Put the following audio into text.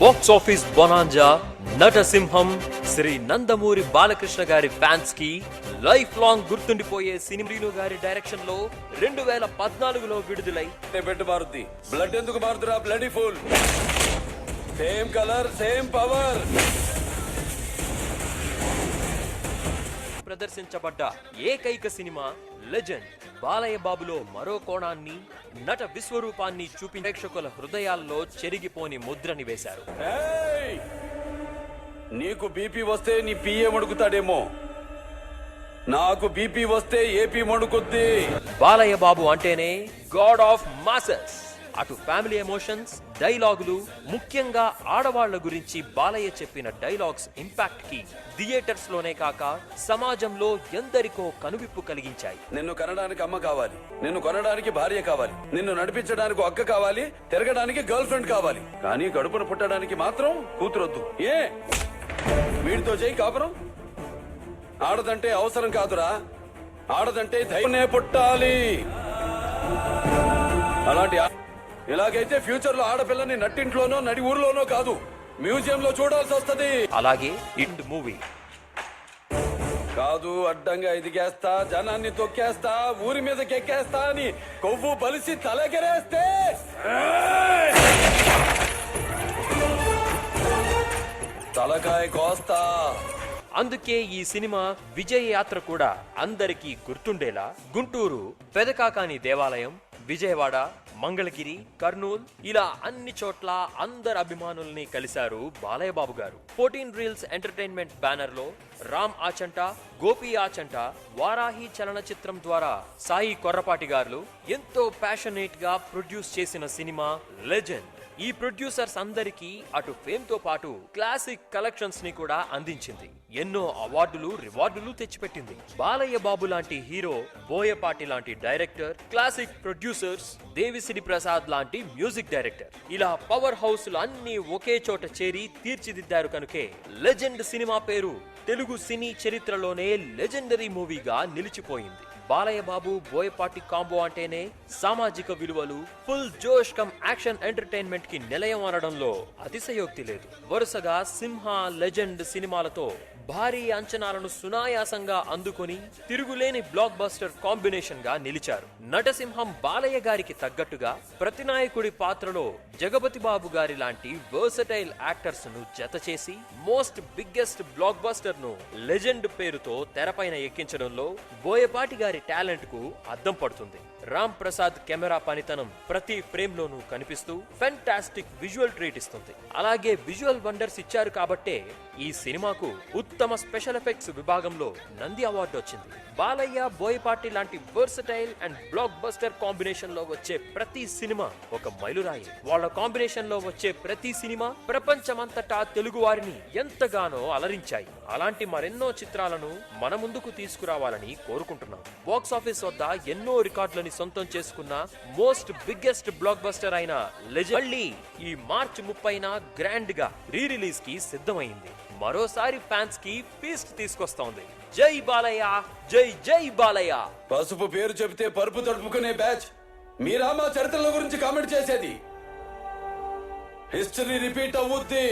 Box office bonanza నటసింహం శ్రీ నందమూరి బాలకృష్ణ గారి ఫ్యాన్స్కి లైఫ్ లాంగ్ గుర్తుండిపోయే సినిమీను గారి డైరెక్షన్లో రెండు వేల పద్నాలుగులో విడుదలై. పెట్టు మారుద్ది. బ్లడ్ ఎందుకు మారుతురా blood full same colour same power ప్రదర్శించబడ్డ ఏకైక సినిమా లెజెండ్ బాలయ్య బాబులో మరో కోణాన్ని నట విశ్వరూపాన్ని చూపి ప్రేక్షకుల హృదయాల్లో చెరిగిపోని ముద్రని వేశారు. నీకు బీపీ వస్తే నీ పిఏ మడుకుతాడేమో నాకు బీపీ వస్తే ఏపీ మడుకుద్ది బాలయ్య బాబు అంటేనే గాడ్ ఆఫ్ మాసెస్ అటు ఫ్యామిలీ ఎమోషన్స్ డైలాగులు ముఖ్యంగా ఆడవాళ్ళ గురించి బాలయ్య చెప్పిన డైలాగ్స్ ఇంపాక్ట్కి థియేటర్స్లోనే కాక సమాజంలో ఎందరికో కనువిప్పు కలిగించాయి. నిన్ను కనడానికి అమ్మ కావాలి నిన్ను కొనడానికి భార్య కావాలి నిన్ను నడిపించడానికి అక్క కావాలి తిరగడానికి గర్ల్ ఫ్రెండ్ కావాలి. కానీ గడుపును పుట్టడానికి మాత్రం కూతురొద్దు. ఏ? వీడితో చేయి కాపురం. ఆడదంటే అవసరం కాదురా. ఆడదంటే ధైర్యనే పుట్టాలి. అలాంటి ఇలాగైతే ఫ్యూచర్లో ఆడపిల్లని నట్టింట్లోనో నడి ఊర్లోనో కాదు. మ్యూజియం లో చూడాల్సి వస్తది. అలాగే ఇండ్ మూవీ. కాదు అడ్డంగా ఎదిగేస్తా జనాన్ని తొక్కేస్తా ఊరి మీదకి ఎక్కేస్తా అని కొవ్వు బలిసి తలకెరేస్తే. తలకాయ కోస్తా. అందుకే ఈ సినిమా విజయ యాత్ర కూడా అందరికీ గుర్తుండేలా. గుంటూరు పెదకాకాని దేవాలయం విజయవాడ మంగళగిరి కర్నూల్ ఇలా అన్ని చోట్ల అందరు అభిమానుల్ని కలిశారు బాలయ్య బాబు గారు. ఫోర్టీన్ రీల్స్ ఎంటర్టైన్మెంట్ బ్యానర్లో రామ్ ఆచంట గోపి ఆచంట వారాహి చలనచిత్రం ద్వారా సాయి కొర్రపాటి గారు ఎంతో ప్యాషనేట్గా ప్రొడ్యూస్ చేసిన సినిమా లెజెండ్ ఈ ప్రొడ్యూసర్స్ అందరికీ అటు ఫేమ్తో పాటు క్లాసిక్ కలెక్షన్స్ని కూడా అందించింది. ఎన్నో అవార్డులు రివార్డులు తెచ్చిపెట్టింది. బాలయ్య బాబు లాంటి హీరో బోయపాటి లాంటి director classic producers Devi Sri Prasad లాంటి మ్యూజిక్ డైరెక్టర్ ఇలా పవర్ హౌస్లు అన్ని ఒకే చోట చేరి తీర్చిదిద్దారు కనుకే లెజెండ్ సినిమా పేరు తెలుగు సినీ చరిత్రలోనే లెజెండరీ మూవీగా నిలిచిపోయింది. బాలయ్య బాబు బోయపాటి కాంబో అంటేనే సామాజిక విలువలు ఫుల్ జోష్ కమ్ యాక్షన్ ఎంటర్టైన్మెంట్కి నిలయం అనడంలో అతిశయోక్తి లేదు. వరుసగా సింహ లెజెండ్ సినిమాలతో భారీ అంచనాలను సునాయాసంగా అందుకొని తిరుగులేని బ్లాక్ బస్టర్ కాంబినేషన్గా నిలిచారు. నటసింహం బాలయ్య గారికి తగ్గట్టుగా ప్రతినాయకుడి పాత్రలో జగపతి బాబు గారి లాంటి వర్సటైల్ యాక్టర్స్ను జత చేసి మోస్ట్ బిగ్గెస్ట్ బ్లాక్ బస్టర్ను లెజెండ్ పేరుతో తెరపైన ఎక్కించడంలో బోయపాటి గారి టాలెంట్కు అద్దం పడుతుంది. రామ్ ప్రసాద్ కెమెరా పనితనం ప్రతి ఫ్రేమ్ లోనూ కనిపిస్తూ ఫెంటాస్టిక్ విజువల్ ట్రీట్ ఇస్తుంది. అలాగే విజువల్ వండర్స్ ఇచ్చారు కాబట్టే ఈ సినిమాకు ఉత్తమ స్పెషల్ ఎఫెక్ట్స్ విభాగంలో నంది అవార్డు వచ్చింది. బాలయ్య బోయపాటి లాంటి వర్సటైల్ అండ్ బ్లాక్ బస్టర్ కాంబినేషన్లో వచ్చే ప్రతి సినిమా ఒక మైలురాయి. వాళ్ళ కాంబినేషన్లో వచ్చే ప్రతి సినిమా ప్రపంచమంతటా తెలుగు వారిని ఎంతగానో అలరించాయి. అలాంటి మరెన్నో చిత్రాలను మన ముందుకు తీసుకురావాలని కోరుకుంటున్నాం. బాక్స్ ఆఫీస్ వద్ద ఎన్నో రికార్డులని సొంతం చేసుకున్న మోస్ట్ బిగ్గెస్ట్ బ్లాక్ బస్టర్ అయిన లెజెండ్ మళ్ళీ ఈ మార్చ్ ముప్పైన గ్రాండ్గా రీ రిలీజ్కి సిద్ధమైంది. మరోసారి ఫ్యాన్స్కి ఫీస్ట్ తీసుకొస్తోంది. జై బాలయ్య జై జై బాలయ్య. పసుపు పేరు చెబితే పరుపు తడుపుకునే బ్యాచ్. మీరా మా చరిత్రల గురించి కామెంట్ చేసేది? హిస్టరీ రిపీట్ అవుద్ది.